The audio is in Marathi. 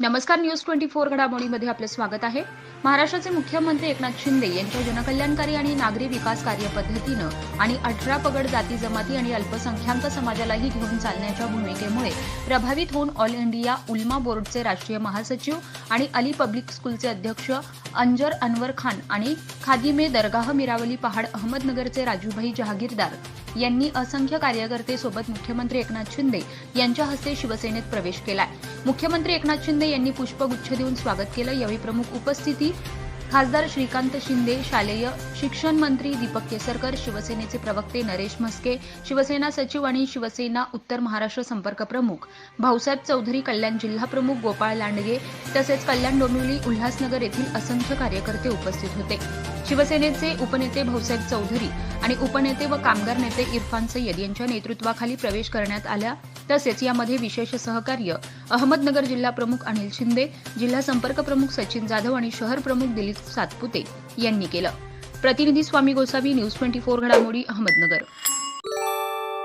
नमस्कार न्यूज ट्वेंटी फोर घडामोडीमध्ये आपलं स्वागत आहे. महाराष्ट्राचे मुख्यमंत्री एकनाथ शिंदे यांच्या जनकल्याणकारी आणि नागरी विकास कार्यपद्धतीनं आणि अठरा पगड जाती जमाती आणि अल्पसंख्याक समाजालाही घेऊन चालण्याच्या भूमिकेमुळे प्रभावित होऊन ऑल इंडिया उल्मा बोर्डचे राष्ट्रीय महासचिव आणि अली पब्लिक स्कूलचे अध्यक्ष अंजर अनवर खान आणि खादिमे दरगाह मिरावली पहाड अहमदनगरचे राजूभाई जहागीरदार यांनी असंख्य कार्यकर्ते सोबत मुख्यमंत्री एकनाथ शिंदे यांच्या हस्ते शिवसेनेत प्रवेश केलाय. मुख्यमंत्री एकनाथ शिंदे शिंदे यांनी पुष्पगुच्छ देऊन स्वागत केलं. यावेळी प्रमुख उपस्थिती खासदार श्रीकांत शिंदे शालेय शिक्षण मंत्री दीपक केसरकर शिवसेनेचे प्रवक्ते नरेश म्हस्के शिवसेना सचिव आणि शिवसेना उत्तर महाराष्ट्र संपर्क प्रमुख भाऊसाहेब चौधरी कल्याण जिल्हा प्रमुख गोपाळ लांडगे तसेच कल्याण डोंबिवली उल्हासनगर येथील असंख्य कार्यकर्ते उपस्थित होते. शिवसेनेचे उपनेते भाऊसाहेब चौधरी आणि उपनेते व कामगार नेते इरफान सय्यद यांच्या नेतृत्वाखाली प्रवेश करण्यात आला. तसेच यामध्ये विशेष सहकार्य अहमदनगर जिल्हा प्रमुख अनिल शिंदे जिल्हा संपर्क प्रमुख सचिन जाधव आणि शहर प्रमुख दिलीप सातपुते यांनी केलं. प्रतिनिधी Swami Gosavi news twenty four घडामोडी अहमदनगर.